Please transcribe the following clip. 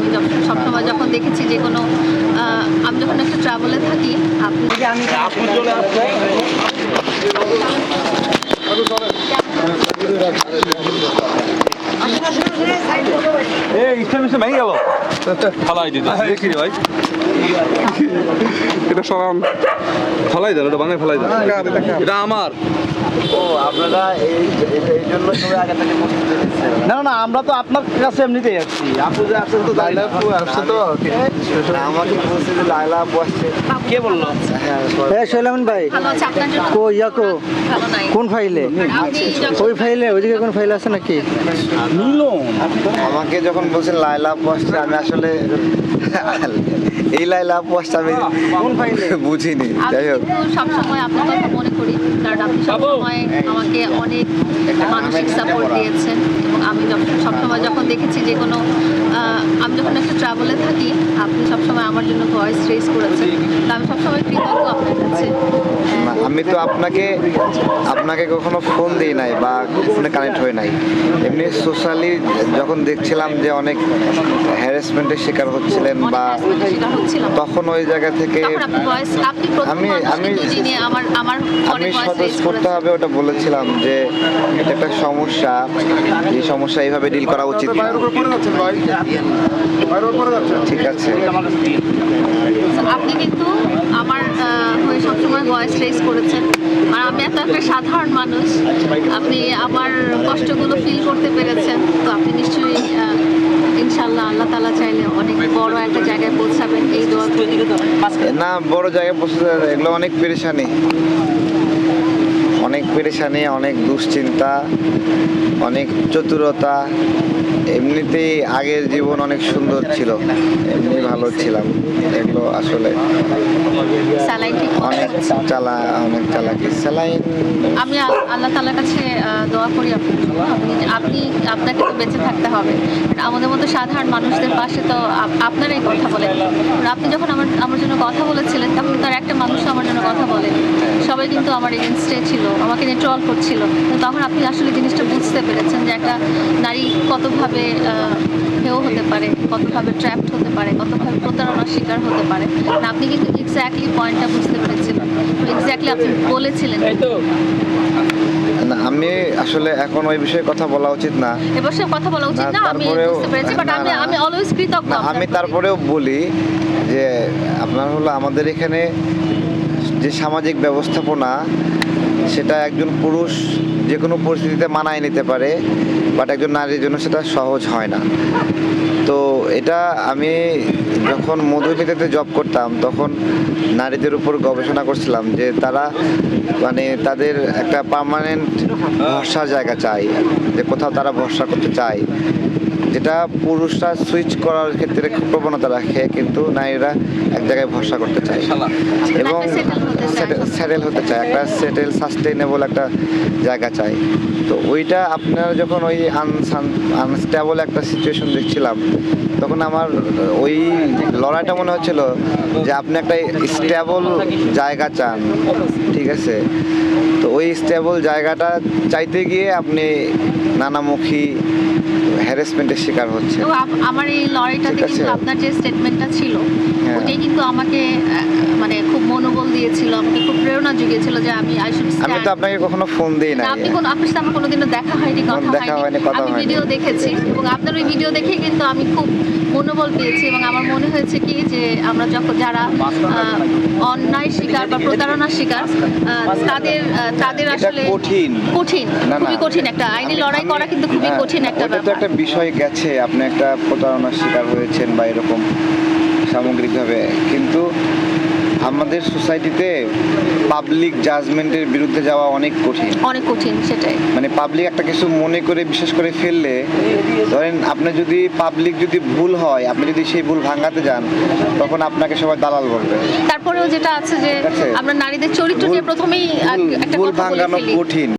আমি যখন সবসময় যখন দেখেছি যে কোনো আমি যখন একটা ট্রাভেলে থাকি আপনি ভাই। এটা সরান। ফালাই দেন ওটা বাঙালি ফালাই দেন। এটা আমার। ও আপনারা এই জন্য সবাই আগে থেকে প্রস্তুতি নিচ্ছেন না না আমরা তো আপনার কাছে এমনিতেই আসছি আপনি যে আসছেন তো লাইলা আপু আসছে তো? আমাকে বলছে যে লাইলা আপু আসছে। কে বলল? হ্যাঁ হ্যাঁ ভাই। কো ইয়াকো কোন ফাইলে? ওই ফাইলে ওইদিকে কোন ফাইল আছে নাকি? আমাকে যখন বলছেন লাইলা আপু আসছে আমি আসলে এই লাইলা আপু আসছে আমি কোন ফাইলে? বুঝিনি। যাই হোক। সবসময় আপনার কথা মনে করি। সবসময় আমাকে অনেক মানসিক সাপোর্ট দিয়েছেন এবং আমি যখন সবসময় যখন দেখেছি যে কোনো আমি যখন একটা ট্রাভেলে থাকি আপনি সবসময় আমার জন্য ভয়েস রেজ করেছেন। তো আমি সবসময় কৃতজ্ঞ আপনার কাছে। আমি তো আপনাকে আপনাকে কখনো ফোন দিই নাই বা ফোনে কানেক্ট হয়ে নাই। এমনি সোশ্যালি যখন দেখছিলাম যে অনেক হ্যারাসমেন্টের শিকার হচ্ছিলেন বা তখন ওই জায়গা থেকে তখন আপনি ভয়েস আপনি প্রথম আমি- আমি- আমার আমার আমি রেজ করতে হবে ওটা বলেছিলাম যে এটা একটা সমস্যা এই সমস্যা এইভাবে ডিল করা উচিত ঠিক আছে। আপনি কিন্তু আমার হয়ে সবসময় ভয়েস রেজ করেছেন। আর আমি এত একটা সাধারণ মানুষ আপনি আমার কষ্টগুলো ফিল করতে পেরেছেন। তো আপনি নিশ্চয়ই ইনশাল্লাহ আল্লাহ তালা চাইলে অনেক বড় একটা জায়গায় পৌঁছাবেন এই দোয়া না বড় জায়গায় বসে এগুলো অনেক পেরেশানি। অনেক পেরেশানি অনেক দুশ্চিন্তা অনেক চতুরতা। এমনিতেই আগের জীবন অনেক সুন্দর ছিল। এমনি ভালো ছিলাম। এগুলো আসলে অনেক চালা অনেক চালাকি। স্যালাইন আমি আল্লাহ তালার কাছে দোয়া করি আপনার জন্য। আপনি আপনি আপনাকে তো বেঁচে থাকতে হবে। আমাদের মতো সাধারণ মানুষদের পাশে তো আপ- আপনারাই কথা বলেন। আপনি যখন আমার আমার জন্য কথা বলেছিলেন তখন তার একটা মানুষ আমার জন্য কথা বলেন সবাই কিন্তু আমার এগেনস্টে ছিল আমাকে নিয়ে ট্রল করছিল। তখন আপনি আসলে জিনিসটা বুঝতে পেরেছেন যে একটা নারী কতভাবে হেও হতে পারে কতভাবে ট্র্যাপড হতে পারে কতভাবে প্রতারণার শিকার হতে পারে। না, আপনি কিন্তু এক্স্যাক্টলি পয়েন্টটা বুঝতে পেরেছিলেন এক্স্যাক্টলি আপনি বলেছিলেন। না আমি আসলে এখন ওই বিষয়ে কথা বলা উচিত না। কথা বলা উচিত। না, আমি বুঝতে পেরেছি বাট আমি আমি অলওয়েজ কৃতজ্ঞ আমি তারপরেও বলি যে আপনার হলো আমাদের এখানে যে সামাজিক ব্যবস্থাপনা, সেটা একজন পুরুষ যে কোনো পরিস্থিতিতে মানায় নিতে পারে বাট একজন নারীর জন্য সেটা সহজ হয় না। তো এটা আমি যখন মধুমিতাতে জব করতাম, তখন নারীদের উপর গবেষণা করছিলাম যে তারা মানে তাদের একটা পার্মানেন্ট ভরসার জায়গা চাই যে কোথাও তারা ভরসা করতে চায়। যেটা পুরুষরা সুইচ করার ক্ষেত্রে খুব প্রবণতা রাখে কিন্তু নারীরা এক জায়গায় ভরসা করতে চায়। এবং settle হতে চায়। সেটেল হতে চায়। একটা সেটেল সাস্টেইনেবল একটা জায়গা চাই। তো ওইটা আপনার যখন ওই আনস্টেবল একটা সিচুয়েশন দেখছিলাম তখন আমার ওই লড়াইটা মনে হচ্ছিল যে আপনি একটা স্টেবল জায়গা চান ঠিক আছে? তো ওই স্টেবল জায়গাটা চাইতে গিয়ে আপনি নানামুখী হ্যারাসমেন্টের শিকার হচ্ছে তো আমার এই লড়াইটাতে কিন্তু আপনার যে স্টেটমেন্টটা ছিল হ্যাঁ। ওইটাই কিন্তু আমাকে মানে খুব মনোবল দিয়েছিল আমাকে খুব প্রেরণা জুগিয়েছিল যে আমি আই শুড আমি তো আপনাকে কখনো ফোন দিই না আপনি কোনো আপনার সাথে আমার কোনোদিনও দেখা হয়নি কথা হয়নি, আমি। ভিডিও দেখেছি এবং আপনার ওই ভিডিও দেখে কিন্তু আমি খুব মনোবল পেয়েছি এবং আমার মনে হয়েছে কি যে আমরা যখন যারা অন্যায় শিকার বা প্রতারণার শিকার তাদের তাদের আসলে কঠিন। কঠিন। খুবই কঠিন একটা আইনি লড়াই করা কিন্তু খুবই হ্যাঁ, কঠিন একটা ব্যাপার। একটা বিষয় গেছে আপনি একটা প্রতারণার শিকার হয়েছেন বা এরকম সামগ্রিকভাবে। কিন্তু আমাদের সোসাইটিতে পাবলিক জাজমেন্টের বিরুদ্ধে যাওয়া অনেক কঠিন। অনেক কঠিন সেটাই। মানে পাবলিক একটা কিছু মনে করে বিশেষ করে ফেললে ধরেন আপনি যদি পাবলিক যদি ভুল হয় আপনি যদি সেই ভুল ভাঙাতে যান তখন আপনাকে সবাই দালাল বলবে। তারপরেও যেটা আছে যে আমরা নারীদের চরিত্র নিয়ে প্রথমেই ভুল- একটা ভুল কথা বলি ভাঙানো কঠিন।